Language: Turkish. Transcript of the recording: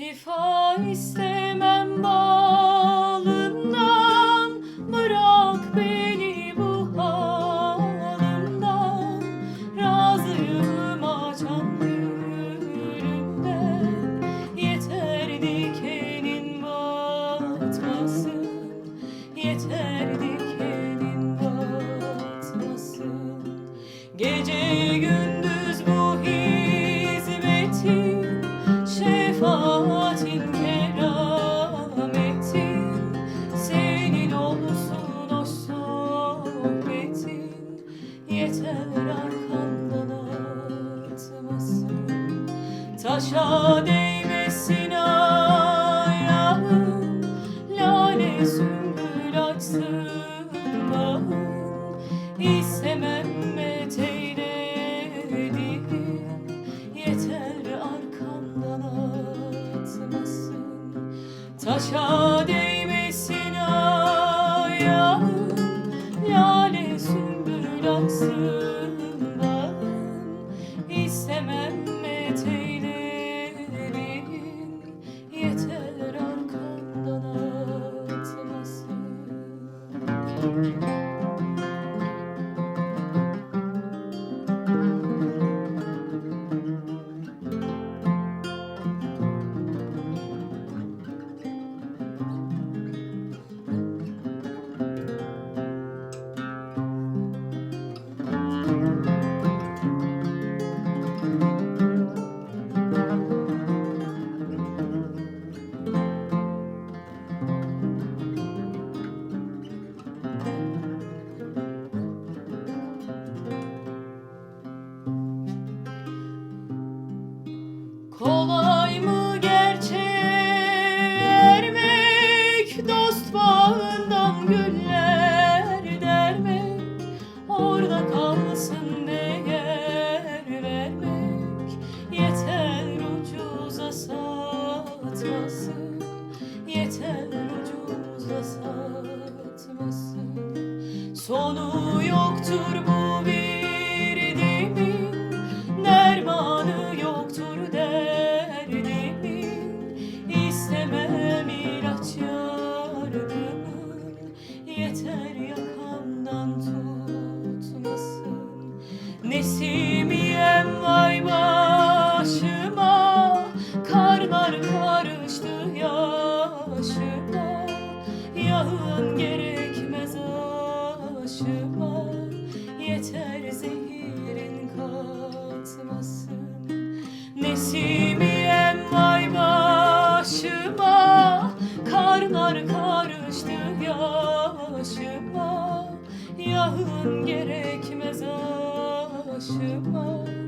She voiced them Taşa değmesin ayağın Lale sümbül açsın bağın İstemem meteyledim Yeter arkandan atmasın. Taşa değmesin Kolay mı gerçeğe ermek Dost bağından güller dermek Orada kalsın değer vermek? Yeter ucuza satmasın. Yeter ucuza satmasın. Sonu yoktur bu bir Yeter yakamdan tutmasın. Nesimiyem vay başıma Karlar karıştı yaşıma. Yağın gerekmez aşıma Yeter zehirin katmasın. Nesimiyem Yağın gerekmez aşıma